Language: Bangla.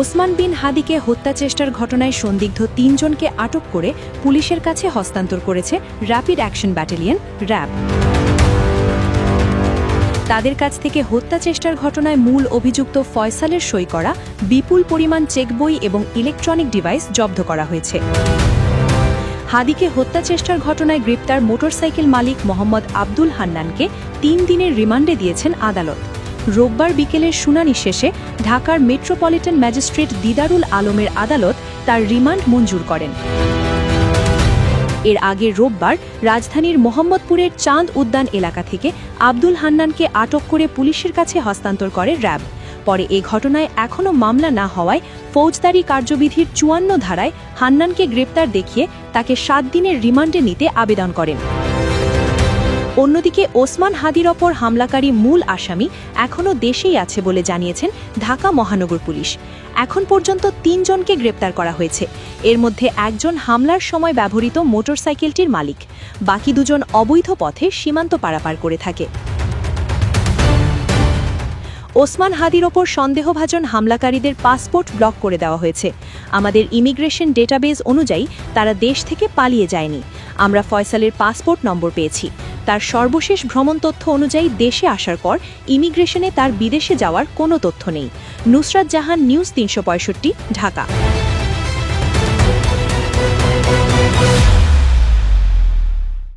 ওসমান বিন হাদিকে হত্যা চেষ্টার ঘটনায় সন্দিগ্ধ তিনজনকে আটক করে পুলিশের কাছে হস্তান্তর করেছে র্যাপিড অ্যাকশন ব্যাটালিয়ন, র্যাব। তাদের কাছ থেকে হত্যা চেষ্টার ঘটনায় মূল অভিযুক্ত ফয়সালের সই করা, বিপুল পরিমাণ চেক বই এবং ইলেকট্রনিক ডিভাইস জব্দ করা হয়েছে। হাদিকে হত্যা চেষ্টার ঘটনায় গ্রেপ্তার মোটরসাইকেল মালিক মোহাম্মদ আব্দুল হান্নানকে তিন দিনের রিমান্ডে দিয়েছেন আদালত। রোববার বিকেলের শুনানি শেষে ঢাকার মেট্রোপলিটন ম্যাজিস্ট্রেট দিদারুল আলমের আদালত তার রিমান্ড মঞ্জুর করেন। এর আগে রোববার রাজধানীর মোহাম্মদপুরের চাঁদ উদ্যান এলাকা থেকে আব্দুল হান্নানকে আটক করে পুলিশের কাছে হস্তান্তর করে র্যাব। পরে এ ঘটনায় এখনও মামলা না হওয়ায় ফৌজদারি কার্যবিধির চুয়ান্ন ধারায় হান্নানকে গ্রেপ্তার দেখিয়ে তাকে সাত দিনের রিমান্ডে নিতে আবেদন করেন। অন্যদিকে ওসমান হাদির ওপর হামলাকারী মূল আসামি এখনও দেশেই আছে বলে জানিয়েছেন ঢাকা মহানগর পুলিশ। এখন পর্যন্ত তিনজনকে গ্রেপ্তার করা হয়েছে। এর মধ্যে একজন হামলার সময় ব্যবহৃত মোটরসাইকেলটির মালিক। বাকি দুজন অবৈধ পথে সীমান্ত পারাপার করে থাকে। ওসমান হাদির ওপর সন্দেহভাজন হামলাকারীদের পাসপোর্ট ব্লক করে দেওয়া হয়েছে। আমাদের ইমিগ্রেশন ডেটাবেজ অনুযায়ী তারা দেশ থেকে পালিয়ে যায়নি। আমরা ফয়সালের পাসপোর্ট নম্বর পেয়েছি। তার সর্বশেষ ভ্রমণ তথ্য অনুযায়ী দেশে আসার পর ইমিগ্রেশনে তার বিদেশে যাওয়ার কোনো তথ্য নেই। নুসরাত জাহান, নিউজ তিনশো পঁয়ষট্টি, ঢাকা।